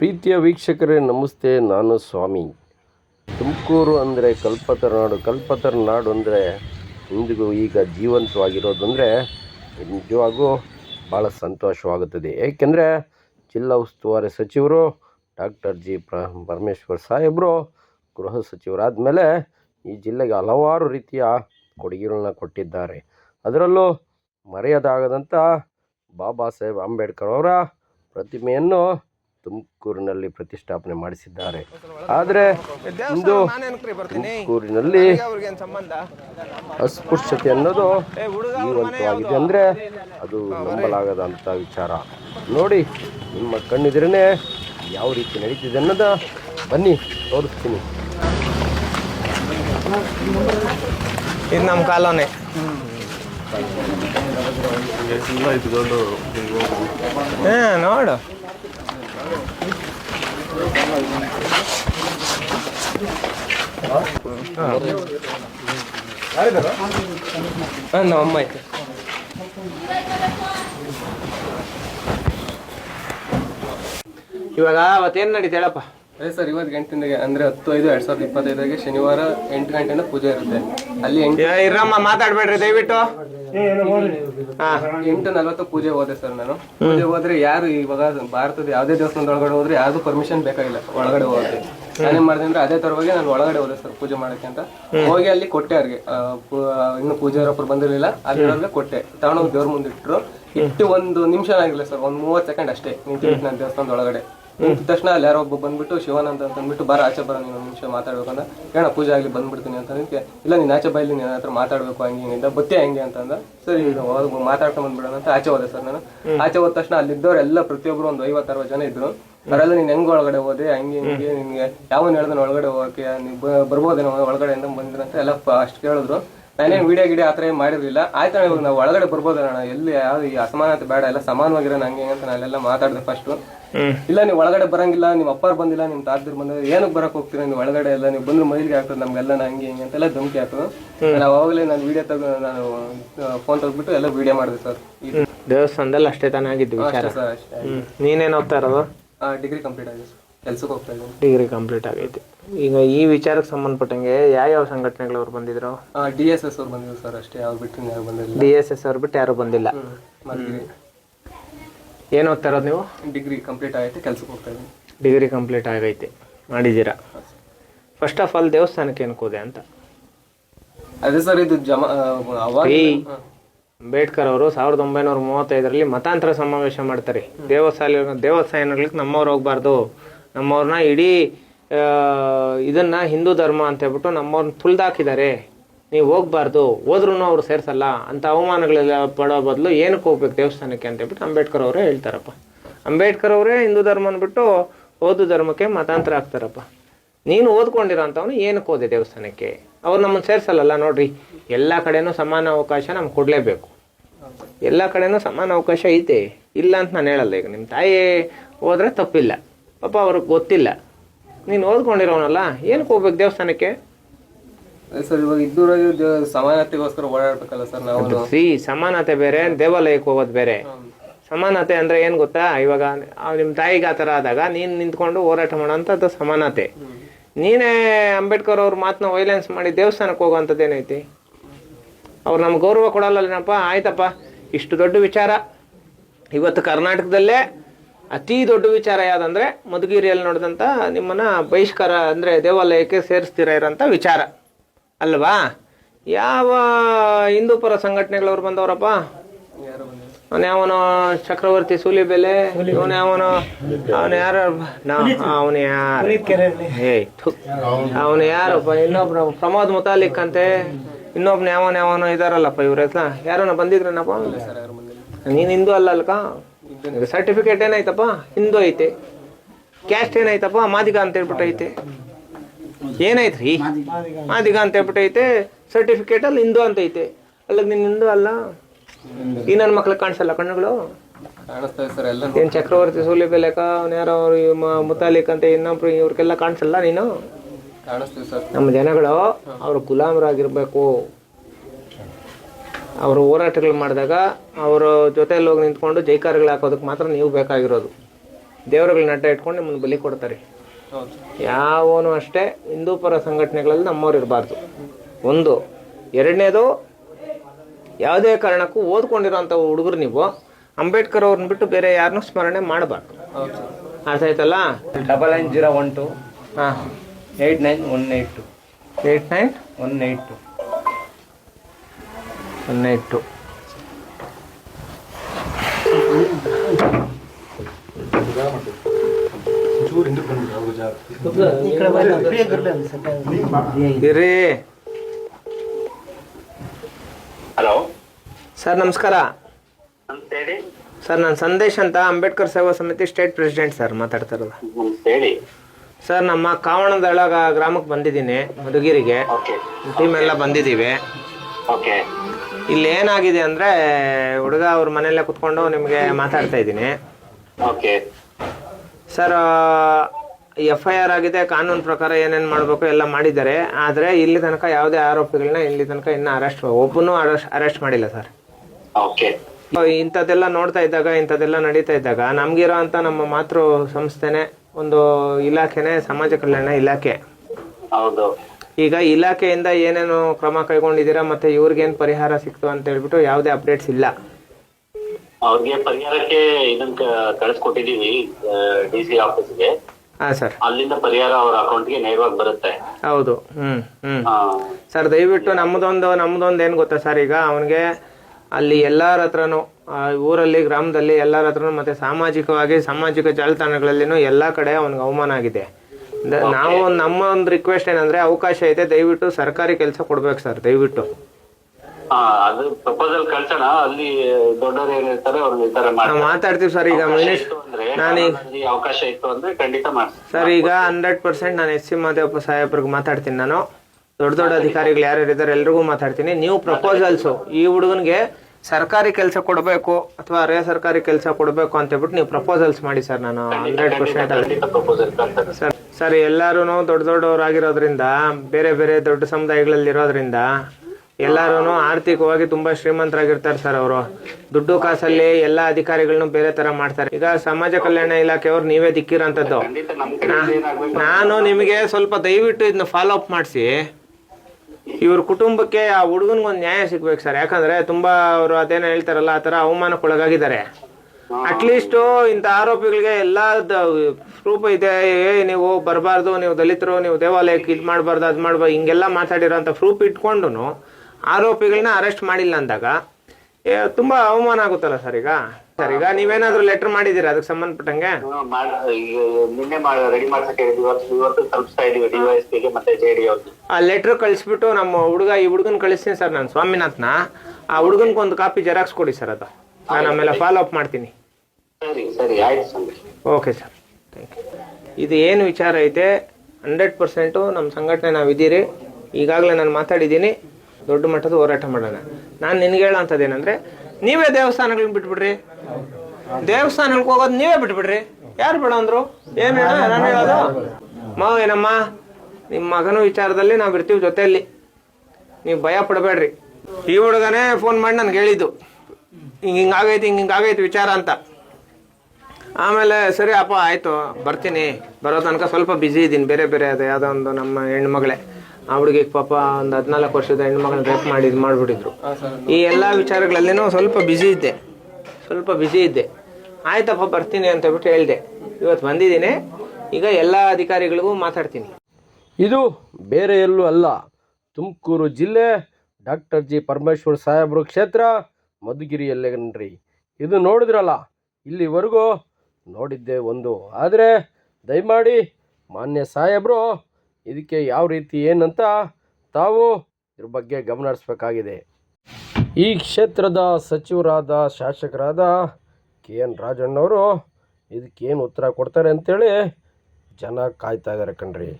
ಪ್ರೀತಿಯ ವೀಕ್ಷಕರೇ, ನಮಸ್ತೆ, ನಾನು ಸ್ವಾಮಿ. ತುಮಕೂರು ಅಂದರೆ ಕಲ್ಪತರ ನಾಡು. ಕಲ್ಪತರ ನಾಡು ಅಂದರೆ ಇಂದಿಗೂ ಈಗ ಜೀವಂತವಾಗಿರೋದು ಅಂದರೆ ನಿಜವಾಗೂ ಭಾಳ ಸಂತೋಷವಾಗುತ್ತದೆ. ಏಕೆಂದರೆ ಜಿಲ್ಲಾ ಉಸ್ತುವಾರಿ ಸಚಿವರು ಡಾಕ್ಟರ್ ಜಿ. ಪ್ರ. ಪರಮೇಶ್ವರ್ ಸಾಹೇಬರು, ಗೃಹ ಸಚಿವರಾದ ಮೇಲೆ ಈ ಜಿಲ್ಲೆಗೆ ಹಲವಾರು ರೀತಿಯ ಕೊಡುಗೆಗಳನ್ನ ಕೊಟ್ಟಿದ್ದಾರೆ. ಅದರಲ್ಲೂ ಮರೆಯದಾಗದಂಥ ಬಾಬಾ ಸಾಹೇಬ್ ಅಂಬೇಡ್ಕರ್ ಅವರ ಪ್ರತಿಮೆಯನ್ನು ತುಮಕೂರಿನಲ್ಲಿ ಪ್ರತಿಷ್ಠಾಪನೆ ಮಾಡಿಸಿದ್ದಾರೆ. ಆದರೆ ಇಂದು ತುಮಕೂರಿನಲ್ಲಿ ಅಸ್ಪೃಶ್ಯತೆ ಅನ್ನೋದು ಜೀವಂತವಾಗಿದೆ ಅಂದರೆ ಅದು ನಂಬಲಾಗದಂಥ ವಿಚಾರ. ನೋಡಿ ನಿಮ್ಮ ಕಣ್ಣಿದ್ರೇ ಯಾವ ರೀತಿ ನಡೀತಿದೆ ಅನ್ನೋದು ಬನ್ನಿ ತೋರಿಸ್ತೀನಿ. ಇದು ನಮ್ಮ ಕಾಲೋನೆ. ಹಾ ನೋಡು. ನಮ್ಮ ಅಮ್ಮ ಐತೆ. ಇವಾಗ ಅವತ್ತೇನು ನಡೀತು ಹೇಳಪ್ಪ? ಅದೇ ಸರ್ ಇವತ್ತು ಗಂಟೆಗೆ ಅಂದ್ರೆ ಹತ್ತು ಐದು ಎರಡ್ ಸಾವಿರದ ಇಪ್ಪತ್ತೈದಾಗ ಶನಿವಾರ ಎಂಟು ಗಂಟೆಯಿಂದ ಪೂಜೆ ಇರುತ್ತೆ. ಅಲ್ಲಿ ಎಂಟು ಇರಮ್ಮ ಮಾತಾಡ್ಬೇಡ್ರಿ ದಯವಿಟ್ಟು. ಹಾ. ಎಂಟು ನಲ್ವತ್ತು ಪೂಜೆ ಹೋದೆ ಸರ್ ನಾನು. ಪೂಜೆ ಹೋದ್ರೆ ಯಾರು ಇವಾಗ ಭಾರತದ ಯಾವ್ದೇ ದೇವಸ್ಥಾನದ ಒಳಗಡೆ ಹೋದ್ರೆ ಯಾರು ಪರ್ಮಿಷನ್ ಬೇಕಾಗಿಲ್ಲ ಒಳಗಡೆ ಹೋಗೋದು ನಾನೇನ್ ಮಾಡಿದೆ ಅಂದ್ರೆ ಅದೇ ತರವಾಗಿ ನಾನು ಒಳಗಡೆ ಹೋದೆ ಸರ್ ಪೂಜೆ ಮಾಡಕ್ಕೆ ಅಂತ. ಹೋಗಿ ಅಲ್ಲಿ ಕೊಟ್ಟೆ ಅವ್ರಿಗೆ. ಇನ್ನು ಪೂ- ಇನ್ನು ಪೂಜಾರಪ್ಪರು ಬಂದಿರಲಿಲ್ಲ. ಅದ್ರೊಳಗೆ ಕೊಟ್ಟೆ. ತಗೊಂಡೋಗಿ ದೇವ್ರ ಮುಂದೆ ಇಟ್ರು. ಇಟ್ಟು ಒಂದು ನಿಮಿಷ ಆಗಿಲ್ಲ ಸರ್ ಒಂದು ಮೂವತ್ತು ಸೆಕೆಂಡ್ ಅಷ್ಟೇ ನಿಂತಿಟ್ಟು ನಾನು ದೇವಸ್ಥಾನದ ಒಳಗಡೆ. ನಿಂತ ತಕ್ಷಣ ಅಲ್ಲಿ ಯಾರೋ ಒಬ್ಬ ಬಂದ್ಬಿಟ್ಟು ಶಿವಾನಂದ ಅಂತ ಅಂದ್ಬಿಟ್ಟು ಬರ ಆಚೆ ಬರ ನೀನು ನಿಮಿಷ ಮಾತಾಡ್ಬೇಕಂದ ಏನ ಪೂಜೆ ಆಗ್ಲಿ ಬಂದ್ಬಿಡ್ತೀನಿ ಅಂತ ಅದಕ್ಕೆ ಇಲ್ಲ ನೀನು ಆಚೆ ಬಾಯಲ್ಲಿ ನೀನು ಹತ್ರ ಮಾತಾಡ್ಬೇಕು ಹಂಗೆ ಹಿಂಗಿಂದ ಬತ್ತೆ ಹಂಗೆ ಅಂತಂದ ಸರಿ ಮಾತಾಡ್ಕೊಂಡು ಬಂದ್ಬಿಡೋಣ ಅಂತ ಆಚೆ ಹೋದೆ ಸರ್ ನಾನು. ಆಚೆ ಹೋದ ತಕ್ಷಣ ಅಲ್ಲಿದ್ದವರೆಲ್ಲ ಪ್ರತಿಯೊಬ್ಬರು ಒಂದು ಐವತ್ತು ಅರವತ್ತು ಜನ ಇದ್ರು. ಅವರೆಲ್ಲ ನೀನ್ ಹೆಂಗ್ ಒಳಗಡೆ ಹೋದೆ ಹಂಗೆ ಹಿಂಗೆ ನಿನ್ಗೆ ಯಾವನ್ ಹೇಳ್ದನ ಒಳಗಡೆ ಹೋಗಕ್ಕೆ ನೀನ್ ಬ- ಬರ್ಬೋದೇನೋ ಒಳಗಡೆಯಿಂದ ಬಂದಿರ ಅಂತ ಎಲ್ಲ ಅಷ್ಟು ಕೇಳಿದ್ರು. ನಾನೇನ್ ವಿಡಿಯೋ ಗಿಡಿಯೋ ಆತರ ಮಾಡಿರಲಿಲ್ಲ. ಆಯ್ತು ಆಯ್ತಾ ಇವಾಗ ನಾವು ಒಳಗಡೆ ಬರ್ಬೋದಣ್ಣ ಎಲ್ಲಿ ಯಾವ್ದು ಈ ಅಸಮಾನತೆ ಬೇಡ ಎಲ್ಲ ಸಮಾನವಾಗಿರೋ ನಂಗೆ ಅಂತ ನಾನು ನಾನೆಲ್ಲ ಮಾತಾಡ್ದೆ ಫಸ್ಟ್ ಇಲ್ಲ ನೀವು ಒಳಗಡೆ ಬರಂಗಿಲ್ಲ ನಿಮ್ಮ ಅಪ್ಪಾರ್ ಬಂದಿಲ್ಲ ನಿಮ್ ತಾತರು ಬಂದಿಲ್ಲ ಏನಕ್ಕೆ ಬರಕ್ ಹೋಗ್ತೀರಾ ನೀವು ಒಳಗಡೆ ಎಲ್ಲ? ನೀವು ಬಂದ್ರೆ ಮೈಲಿಗೆ ಆಗ್ತದೆ ನಮ್ಗೆಲ್ಲ ಹಂಗೆ ಹಿಂಗೆ ಅಂತೆಲ್ಲ ಧಮಕಿ ಆಗ್ತದೆ. ನಾನು ಅವಾಗಲೇ ನಾನು ವಿಡಿಯೋ ತೆಗೆದು ನಾನು ಫೋನ್ ತೆಗೆದ್ಬಿಟ್ಟು ಎಲ್ಲ ವಿಡಿಯೋ ಮಾಡಿದೆ ಸರ್ ದೇವಸ್ಥಾನದಲ್ಲಿ ಅಷ್ಟೇ ತಾನೇ ಆಗಿದ್ದು ವಿಚಾರ. ಅಷ್ಟೇ. ಸರ್ ಅಷ್ಟೇ ನೀನೇನು ಹೋಗ್ತಾ ಓದ್ತಾ ಇರೋದು? ಡಿಗ್ರಿ ಕಂಪ್ಲೀಟ್ ಆಗಿದೆ ಸರ್ ಕೆಲ್ಸಕ್ಕೆ ಹೋಗ್ತಾ ಇದ್ದೀನಿ. ಡಿಗ್ರಿ ಕಂಪ್ಲೀಟ್ ಆಗೈತೆ. ಈಗ ಈ ವಿಚಾರಕ್ಕೆ ಸಂಬಂಧಪಟ್ಟಂಗೆ ಯಾವ್ಯಾವ ಸಂಘಟನೆಗಳವ್ರು ಬಂದಿದ್ರು? ಡಿ ಎಸ್ ಎಸ್ ಅವ್ರು ಬಂದಿದ್ರು ಸರ್ ಅಷ್ಟೇ ಅವ್ರು ಬಿಟ್ಟು ಯಾರು ಬಂದಿಲ್ಲ. ಡಿ ಎಸ್ ಎಸ್ ಅವ್ರು ಬಿಟ್ಟು ಯಾರು ಬಂದಿಲ್ಲ? ಏನು ಓದ್ತಾ ಇರೋದು ನೀವು? ಡಿಗ್ರಿ ಕಂಪ್ಲೀಟ್ ಆಗೈತೆ ಕೆಲ್ಸಕ್ಕೆ ಹೋಗ್ತಾ ಇದ್ದೀನಿ. ಡಿಗ್ರಿ ಕಂಪ್ಲೀಟ್ ಆಗೈತೆ. ಮಾಡಿದ್ದೀರಾ? ಫಸ್ಟ್ ಆಫ್ ಆಲ್ ದೇವಸ್ಥಾನಕ್ಕೆ ಏನು ಹೋದೆ ಅಂತ? ಅದೇ ಸರ್ ಇದು ಜಮಾ ಅವಾಗ ಈ ಅಂಬೇಡ್ಕರ್ ಅವರು ಸಾವಿರದ ಒಂಬೈನೂರ ಮೂವತ್ತೈದರಲ್ಲಿ ಮತಾಂತರ ಸಮಾವೇಶ ಮಾಡ್ತಾರೆ. ದೇವಸ್ಥಾನ ದೇವಸ್ಥಾನಗಳಿಗೆ ನಮ್ಮವ್ರು ಹೋಗ್ಬಾರ್ದು. ನಮ್ಮವ್ರನ್ನ ಇಡೀ ಇದನ್ನ ಹಿಂದೂ ಧರ್ಮ ಅಂತ ಹೇಳ್ಬಿಟ್ಟು ನಮ್ಮವ್ರನ್ನ ತುಳ್ದಾಕಿದ್ದಾರೆ. ನೀವು ಹೋಗ್ಬಾರ್ದು ಹೋದ್ರೂ ಅವ್ರು ಸೇರ್ಸಲ್ಲ, ಅಂತ ಅವಮಾನಗಳೆಲ್ಲ ಪಡೋ ಬದಲು ಏನಕ್ಕೆ ಹೋಗ್ಬೇಕು ದೇವಸ್ಥಾನಕ್ಕೆ ಅಂತ ಹೇಳ್ಬಿಟ್ಟು ಅಂಬೇಡ್ಕರ್ ಅವರೇ ಹೇಳ್ತಾರಪ್ಪ. ಅಂಬೇಡ್ಕರ್ ಅವರೇ ಹಿಂದೂ ಧರ್ಮ ಅಂದ್ಬಿಟ್ಟು ಓದು ಧರ್ಮಕ್ಕೆ ಮತಾಂತರ ಆಗ್ತಾರಪ್ಪ ನೀನು ಓದ್ಕೊಂಡಿರೋ ಅಂಥವನು ಏನಕ್ಕೆ ಓದೆ ದೇವಸ್ಥಾನಕ್ಕೆ? ಅವ್ರು ನಮ್ಮನ್ನು ಸೇರ್ಸಲ್ಲಲ್ಲ ನೋಡ್ರಿ, ಎಲ್ಲ ಕಡೆನೂ ಸಮಾನ ಅವಕಾಶ ನಮ್ಗೆ ಕೊಡಲೇಬೇಕು. ಎಲ್ಲ ಕಡೆನೂ ಸಮಾನ ಅವಕಾಶ ಐತೆ. ಇಲ್ಲ ಅಂತ ನಾನು ಹೇಳಲ್ಲ ಈಗ ನಿಮ್ಮ ತಾಯಿ ಹೋದರೆ ತಪ್ಪಿಲ್ಲ. ಪಾಪ ಅವ್ರಿಗೆ ಗೊತ್ತಿಲ್ಲ. ನೀನು ಓದ್ಕೊಂಡಿರೋನಲ್ಲ ಏನಕ್ಕೆ ಹೋಗ್ಬೇಕು ದೇವಸ್ಥಾನಕ್ಕೆ? ಸರ್ ಇವಾಗ ಸಮಾನತೆಗೋಸ್ಕರ ಓಡಾಡ್ಬೇಕಲ್ಲ ಸರ್ ನಾವು. ಸಿ ಸಮಾನತೆ ಬೇರೆ ದೇವಾಲಯಕ್ಕೆ ಹೋಗೋದು ಬೇರೆ. ಸಮಾನತೆ ಅಂದ್ರೆ ಏನು ಗೊತ್ತಾ? ಇವಾಗ ನಿಮ್ಮ ತಾಯಿಗೆ ಆ ಥರ ಆದಾಗ ನೀನು ನಿಂತ್ಕೊಂಡು ಹೋರಾಟ ಮಾಡೋಂಥದ್ದು ಸಮಾನತೆ. ನೀನೇ ಅಂಬೇಡ್ಕರ್ ಅವ್ರ ಮಾತನ್ನ ವೈಲೆನ್ಸ್ ಮಾಡಿ ದೇವಸ್ಥಾನಕ್ಕೆ ಹೋಗೋವಂಥದ್ದು ಏನೈತಿ? ಅವ್ರು ನಮ್ಗೆ ಗೌರವ ಕೊಡಲ್ಲನಪ್ಪ ಆಯ್ತಪ್ಪ ಇಷ್ಟು ದೊಡ್ಡ ವಿಚಾರ. ಇವತ್ತು ಕರ್ನಾಟಕದಲ್ಲೇ ಅತಿ ದೊಡ್ಡ ವಿಚಾರ ಯಾವ್ದಂದ್ರೆ ಮಧುಗಿರಿಯಲ್ಲಿ ನೋಡಿದಂತ ನಿಮ್ಮನ್ನ ಬಹಿಷ್ಕಾರ ಅಂದ್ರೆ ದೇವಾಲಯಕ್ಕೆ ಸೇರಿಸ್ತೀರ ಇರೋಂಥ ವಿಚಾರ. ಅಲ್ವಾ? ಯಾವ ಹಿಂದೂ ಪರ ಸಂಘಟನೆಗಳವ್ರು ಬಂದವರಪ್ಪ? ಅವನ ಯಾವನೋ ಚಕ್ರವರ್ತಿ ಸೂಲಿಬೆಲೆ ಇವನ ಯಾವನೋ ಅವನ ಯಾರ ಅವನ ಯಾರ? ಅವನ ಯಾರಪ್ಪ ಇನ್ನೊಬ್ನ ಪ್ರಮೋದ್ ಮುತಾಲಿಕ್ ಅಂತೆ. ಇನ್ನೊಬ್ನ ಯಾವನ ಯಾವನೋ ಇದಾರಲ್ಲಪ್ಪ ಇವ್ರ ಹೆಸರ ಯಾರನ್ನ ಬಂದಿದ್ರನಪ್ಪ? ಬಂದಿಲ್ಲ ನೀನ್ ಹಿಂದೂ ಅಲ್ಲ ಅಲ್ಕ? ಸರ್ಟಿಫಿಕೇಟ್ ಏನಾಯ್ತಪ್ಪ? ಹಿಂದೂ ಐತೆ. ಕ್ಯಾಸ್ಟ್ ಏನಾಯ್ತಪ್ಪ? ಮಾದಿಗ ಅಂತ ಹೇಳ್ಬಿಟ್ಟು ಐತೆ. ಏನಾಯ್ತ್ರಿ? ಮಾದಿಗ ಅಂತ ಹೇಳ್ಬಿಟ್ಟು ಐತೆ. ಸರ್ಟಿಫಿಕೇಟ್ ಅಲ್ಲಿ ಹಿಂದೂ ಅಂತ ಐತೆ. ಅಲ್ಲ ನಿನ್ನ ಹಿಂದೂ ಅಲ್ಲ? ಈ ನನ್ನ ಮಕ್ಳಿಗೆ ಕಾಣಿಸಲ್ಲ ಕಣ್ಣುಗಳು? ಏನು ಚಕ್ರವರ್ತಿ ಸೂಲಿಬೆ ಲೆಕ್ಕ ಯಾರೋ ಅವ್ರು ಮುತಾಲಿಕ್ ಅಂತ ಇನ್ನೊಬ್ರು ಇವ್ರಿಗೆಲ್ಲ ಕಾಣಿಸಲ್ಲ ನೀನು? ನಮ್ಮ ಜನಗಳು ಅವ್ರ ಗುಲಾಮರಾಗಿರ್ಬೇಕು. ಅವರು ಹೋರಾಟಗಳು ಮಾಡಿದಾಗ ಅವರ ಜೊತೆಯಲ್ಲಿ ಹೋಗಿ ನಿಂತ್ಕೊಂಡು ಜೈಕಾರಗಳು ಹಾಕೋದಕ್ಕೆ ಮಾತ್ರ ನೀವು ಬೇಕಾಗಿರೋದು. ದೇವರುಗಳನ್ನ ಅಡ್ಡ ಇಟ್ಕೊಂಡು ನಿಮ್ಮನ್ನು ಬಲಿ ಕೊಡ್ತಾರೆ. ಯಾವನು ಅಷ್ಟೇ ಹಿಂದೂ ಪರ ಸಂಘಟನೆಗಳಲ್ಲಿ ನಮ್ಮವ್ರು ಇರಬಾರ್ದು. ಒಂದು. ಎರಡನೇದು ಯಾವುದೇ ಕಾರಣಕ್ಕೂ ಓದ್ಕೊಂಡಿರೋಂಥ ಹುಡುಗರು ನೀವು. ಅಂಬೇಡ್ಕರ್ ಅವ್ರನ್ನ ಬಿಟ್ಟು ಬೇರೆ ಯಾರನ್ನೂ ಸ್ಮರಣೆ ಮಾಡಬಾರ್ದು. ಅರ್ಥ ಆಯ್ತಲ್ಲ double nine zero one two ಹಾಂ. Eight nine one eight two eight nine one eight two one ಇಟ್ಟು. ಟು ಇರ್ರಿ ಹಲೋ. ಸರ್ ನಮಸ್ಕಾರ. ಸರ್ ನಾನು ಸಂದೇಶ್ ಅಂತ ಅಂಬೇಡ್ಕರ್ ಸೇವಾ ಸಮಿತಿ ಸ್ಟೇಟ್ ಪ್ರೆಸಿಡೆಂಟ್ ಸರ್ ಮಾತಾಡ್ತಾ ಇರೋದು ಹೇಳಿ ಸರ್ ನಮ್ಮ ಕಾವಣದೊಳಗ ಗ್ರಾಮಕ್ಕೆ ಬಂದಿದ್ದೀನಿ ಮಧುಗಿರಿಗೆ. ಟೀಮ್ ಎಲ್ಲ ಬಂದಿದ್ದೀವಿ. ಓಕೆ. ಇಲ್ಲಿ ಏನಾಗಿದೆ ಅಂದ್ರೆ ಹುಡುಗ ಅವ್ರ ಮನೆಯಲ್ಲೇ ಕುತ್ಕೊಂಡು ನಿಮಗೆ ಮಾತಾಡ್ತಾ ಇದ್ದೀನಿ. Okay. Sir F I R ಆಗಿದೆ ಕಾನೂನು ಪ್ರಕಾರ ಏನೇನು ಮಾಡಬೇಕು ಎಲ್ಲ ಮಾಡಿದ್ದಾರೆ. ಆದರೆ ಇಲ್ಲಿ ತನಕ ಯಾವುದೇ ಆರೋಪಿಗಳನ್ನ ಇಲ್ಲಿ ತನಕ ಇನ್ನೂ ಅರೆಸ್ಟ್ ಒಬ್ಬನೂ ಅರೆಸ್ಟ್ ಅರೆಸ್ಟ್ ಮಾಡಿಲ್ಲ ಸರ್. ಓಕೆ. ಇಂಥದ್ದೆಲ್ಲ ನೋಡ್ತಾ ಇದ್ದಾಗ ಇಂಥದ್ದೆಲ್ಲ ನಡೀತಾ ಇದ್ದಾಗ ನಮಗಿರೋ ಅಂತ ನಮ್ಮ ಮಾತೃ ಸಂಸ್ಥೆನೇ ಒಂದು ಇಲಾಖೆನೇ ಸಮಾಜ ಕಲ್ಯಾಣ ಇಲಾಖೆ. ಹೌದು. ಈಗ ಇಲಾಖೆಯಿಂದ ಏನೇನು ಕ್ರಮ ಕೈಗೊಂಡಿದ್ದೀರಾ ಮತ್ತೆ ಇವ್ರಿಗೇನು ಪರಿಹಾರ ಸಿಕ್ತು ಅಂತ ಹೇಳ್ಬಿಟ್ಟು ಯಾವುದೇ ಅಪ್ಡೇಟ್ಸ್ ಇಲ್ಲ? ಅವ್ರಿಗೆ ಪರಿಹಾರಕ್ಕೆ ಇದನ್ನ ಕಳಿಸ್ಕೊಟ್ಟಿದೀವಿ ಡಿ ಸಿ ಆಫೀಸ್ಗೆ ಹಾಂ ಸರ್. ಅಲ್ಲಿಂದ ಪರಿಹಾರ ಅವ್ರ ಅಕೌಂಟ್ಗೆ ನೇರವಾಗಿ ಬರುತ್ತೆ. ಹೌದು. ಹ್ಮ್ ಹ್ಮ್. ಸರ್ ದಯವಿಟ್ಟು ನಮ್ಮದೊಂದು ನಮ್ಮದೊಂದು ಏನು ಗೊತ್ತಾ ಸರ್ ಈಗ? ಅವನಿಗೆ ಅಲ್ಲಿ ಎಲ್ಲರ ಹತ್ರನು ಊರಲ್ಲಿ ಗ್ರಾಮದಲ್ಲಿ ಎಲ್ಲರ ಹತ್ರನು ಮತ್ತೆ ಸಾಮಾಜಿಕವಾಗಿ ಸಾಮಾಜಿಕ ಜಾಲತಾಣಗಳಲ್ಲಿನೂ ಎಲ್ಲ ಕಡೆ ಅವನಿಗೆ ಅವಮಾನ ಆಗಿದೆ. ನಾವು ನಮ್ಮ ಒಂದು ರಿಕ್ವೆಸ್ಟ್ ಏನಂದ್ರೆ ಅವಕಾಶ ಐತೆ ದಯವಿಟ್ಟು ಸರ್ಕಾರಿ ಕೆಲಸ ಕೊಡ್ಬೇಕು ಸರ್ ದಯವಿಟ್ಟು. ಅದು ಪ್ರಪೋಸಲ್ ಕಳ್ಸೋಣ ಅಲ್ಲಿ ದೊಡ್ಡವ್ರು ಏನಿರ್ತಾರೆ ಅವ್ರು ನಿರ್ಧಾರ ನಾವು ಮಾತಾಡ್ತೀವಿ ಸರ್ ಈಗ ಮಿನಿಸ್ ನಾನು ಅವಕಾಶ ಇತ್ತು ಅಂದ್ರೆ ಖಂಡಿತ ಮಾಡ್ತೀನಿ ಸರ್ ಈಗ ಹಂಡ್ರೆಡ್ ಪರ್ಸೆಂಟ್ ನಾನು ಎಸ್ ಸಿ ಮಾದೇವಪ್ಪ ಸಾಹೇಬ್ರಿಗೆ ಮಾತಾಡ್ತೀನಿ ನಾನು. ದೊಡ್ಡ ದೊಡ್ಡ ಅಧಿಕಾರಿಗಳು ಯಾರ್ಯಾರು ಇದ್ದಾರೆ ಎಲ್ರಿಗೂ ಮಾತಾಡ್ತೀನಿ. ನೀವು ಪ್ರಪೋಸಲ್ಸ್ ಈ ಹುಡುಗನಿಗೆ ಸರ್ಕಾರಿ ಕೆಲಸ ಕೊಡಬೇಕು ಅಥವಾ ಅರೆ ಸರ್ಕಾರಿ ಕೆಲಸ ಕೊಡಬೇಕು ಅಂತ ಹೇಳ್ಬಿಟ್ಟು ನೀವು ಪ್ರಪೋಸಲ್ಸ್ ಮಾಡಿ ಸರ್ ನಾನು ಹಂಡ್ರೆಡ್ ಪರ್ಸೆಂಟ್ ಸರ್ ಸರ್ ಎಲ್ಲರೂ ದೊಡ್ಡ ದೊಡ್ಡವರಾಗಿರೋದ್ರಿಂದ, ಬೇರೆ ಬೇರೆ ದೊಡ್ಡ ಸಮುದಾಯಗಳಲ್ಲಿ ಇರೋದ್ರಿಂದ ಎಲ್ಲರೂ ಆರ್ಥಿಕವಾಗಿ ತುಂಬಾ ಶ್ರೀಮಂತರಾಗಿರ್ತಾರೆ ಸರ್ ಅವರು. ದುಡ್ಡು ಕಾಸಲ್ಲಿ ಎಲ್ಲ ಅಧಿಕಾರಿಗಳನ್ನು ಬೇರೆ ತರ ಮಾಡ್ತಾರೆ. ಈಗ ಸಮಾಜ ಕಲ್ಯಾಣ ಇಲಾಖೆಯವ್ರು ನೀವೇ ದಿಕ್ಕಿರೋಂಥದ್ದು. ನಾನು ನಿಮಗೆ ಸ್ವಲ್ಪ ದಯವಿಟ್ಟು ಇದನ್ನ ಫಾಲೋ ಅಪ್ ಮಾಡಿಸಿ. ಇವ್ರ ಕುಟುಂಬಕ್ಕೆ ಆ ಹುಡುಗನ್ಗೊಂದು ನ್ಯಾಯ ಸಿಗ್ಬೇಕು ಸರ್. ಯಾಕಂದ್ರೆ ತುಂಬಾ ಅವರು ಅದೇನೋ ಹೇಳ್ತಾರಲ್ಲ, ಆ ಥರ ಅವಮಾನಕ್ಕೊಳಗಾಗಿದ್ದಾರೆ. ಅಟ್ಲೀಸ್ಟ್ ಇಂತ ಆರೋಪಿಗಳಿಗೆ ಎಲ್ಲಾ ಪ್ರೂಫ್ ಇದೆ. ಏ ನೀವು ಬರಬಾರ್ದು ನೀವು ದಲಿತರು ನೀವು ದೇವಾಲಯಕ್ಕೆ ಇದು ಮಾಡಬಾರ್ದು ಅದು ಮಾಡಬಾರ್ದು ಹಿಂಗೆಲ್ಲ ಮಾತಾಡಿರೋಂಥ ಪ್ರೂಫ್ ಇಟ್ಕೊಂಡು ಆರೋಪಿಗಳನ್ನ ಅರೆಸ್ಟ್ ಮಾಡಿಲ್ಲ ಅಂದಾಗ ತುಂಬಾ ಅವಮಾನ ಆಗುತ್ತಲ್ಲ ಸರ್ ಈಗ? ಸರ್ ಈಗ ನೀವೇನಾದ್ರೂ ಲೆಟರ್ ಮಾಡಿದೀರಾ ಅದಕ್ಕೆ ಸಂಬಂಧಪಟ್ಟಂಗೆ? ನಿನ್ನೆ ರೆಡಿ ಮಾಡ್ಸಕ್ಕೆ ಮತ್ತೆ ಆ ಲೆಟರ್ ಕಳಿಸ್ಬಿಟ್ಟು ನಮ್ಮ ಹುಡುಗ ಈ ಹುಡುಗನ್ ಕಳಿಸ್ತೀನಿ ಸರ್ ನಾನು ಸ್ವಾಮಿನಾಥ್ನ. ಆ ಹುಡುಗನ್ಗೆ ಒಂದು ಕಾಪಿ ಜೆರಾಕ್ಸ್ ಕೊಡಿ ಸರ್ ಅದು. ನಾನು ಆಮೇಲೆ ಫಾಲೋ ಅಪ್ ಮಾಡ್ತೀನಿ. ಸರಿ ಸರಿ ಓಕೆ ಸರ್ ಥ್ಯಾಂಕ್ ಯು ಇದು ಏನು ವಿಚಾರ ಐತೆ? ಹಂಡ್ರೆಡ್ ಪರ್ಸೆಂಟು ನಮ್ಮ ಸಂಘಟನೆ ನಾವಿದ್ದೀರಿ. ಈಗಾಗಲೇ ನಾನು ಮಾತಾಡಿದ್ದೀನಿ. ದೊಡ್ಡ ಮಟ್ಟದ ಹೋರಾಟ ಮಾಡೋಣ. ನಾನು ನಿನಗೆ ಹೇಳೋ ಅಂಥದ್ದೇನೆಂದರೆ ನೀವೇ ದೇವಸ್ಥಾನಗಳನ್ನ ಬಿಟ್ಬಿಡ್ರಿ. ದೇವಸ್ಥಾನಕ್ಕೆ ಹೋಗೋದು ನೀವೇ ಬಿಟ್ಬಿಡ್ರಿ. ಯಾರು ಬೇಡ ಅಂದರು? ಏನು ಹೇಳ ನಾನು ಹೇಳೋದು. ಮಾವ ಏನಮ್ಮ ನಿಮ್ಮ ಮಗನ ವಿಚಾರದಲ್ಲಿ ನಾವು ಇರ್ತೀವಿ ಜೊತೆಯಲ್ಲಿ. ನೀವು ಭಯ ಪಡಬೇಡ್ರಿ. ಈ ಹುಡುಗನೇ ಫೋನ್ ಮಾಡಿ ನನಗೆ ಹೇಳಿದ್ದು. ಹಿಂಗೆ ಹಿಂಗಾಗೈತಿ ಹಿಂಗೆ ಹಿಂಗಾಗೈತಿ ವಿಚಾರ ಅಂತ. ಆಮೇಲೆ ಸರಿ ಅಪ್ಪ ಆಯಿತು ಬರ್ತೀನಿ. ಬರೋ ತನಕ ಸ್ವಲ್ಪ ಬ್ಯುಸಿ ಇದ್ದೀನಿ. ಬೇರೆ ಬೇರೆ ಅದು ಯಾವುದೋ ಒಂದು ನಮ್ಮ ಹೆಣ್ಮಗಳೇ. ಆ ಹುಡುಗಿ ಪಾಪ ಒಂದು ಹದಿನಾಲ್ಕು ವರ್ಷದ ಹೆಣ್ಮಗಳನ್ನ ರೇಪ್ ಮಾಡಿ ಇದು ಮಾಡಿಬಿಟ್ಟಿದ್ರು. ಈ ಎಲ್ಲ ವಿಚಾರಗಳಲ್ಲಿನೂ ಸ್ವಲ್ಪ ಬ್ಯುಸಿ ಇದ್ದೆ. ಸ್ವಲ್ಪ ಬ್ಯುಸಿ ಇದ್ದೆ. ಆಯ್ತಪ್ಪ ಬರ್ತೀನಿ ಅಂತ ಹೇಳ್ಬಿಟ್ಟು ಹೇಳಿದೆ. ಇವತ್ತು ಬಂದಿದ್ದೀನಿ. ಈಗ ಎಲ್ಲ ಅಧಿಕಾರಿಗಳಿಗೂ ಮಾತಾಡ್ತೀನಿ. ಇದು ಬೇರೆ ಎಲ್ಲೂ ಅಲ್ಲ. ತುಮಕೂರು ಜಿಲ್ಲೆ ಡಾಕ್ಟರ್ ಜಿ. ಪರಮೇಶ್ವರ್ ಸಾಹೇಬ್ರ ಕ್ಷೇತ್ರ ಮಧುಗಿರಿಯಲ್ಲೇನ್ರಿ ಇದು ನೋಡಿದ್ರಲ್ಲ ಇಲ್ಲಿವರೆಗೂ ನೋಡಿದ್ದೆ ಒಂದು. ಆದರೆ ದಯಮಾಡಿ ಮಾನ್ಯ ಸಾಹೇಬರು, ಇದಕ್ಕೆ ಯಾವ ರೀತಿ ಏನಂತ ತಾವು ಇದ್ರ ಬಗ್ಗೆ ಗಮನ ಹರಿಸ್ಬೇಕಾಗಿದೆ ಈ ಕ್ಷೇತ್ರದ ಸಚಿವರಾದ ಶಾಸಕರಾದ ಕೆ ಎನ್ ರಾಜಣ್ಣವರು ಇದಕ್ಕೇನು ಉತ್ತರ ಕೊಡ್ತಾರೆ ಅಂತೇಳಿ ಜನ ಕಾಯ್ತಾ ಇದ್ದಾರೆ ಕಣ್ರಿ.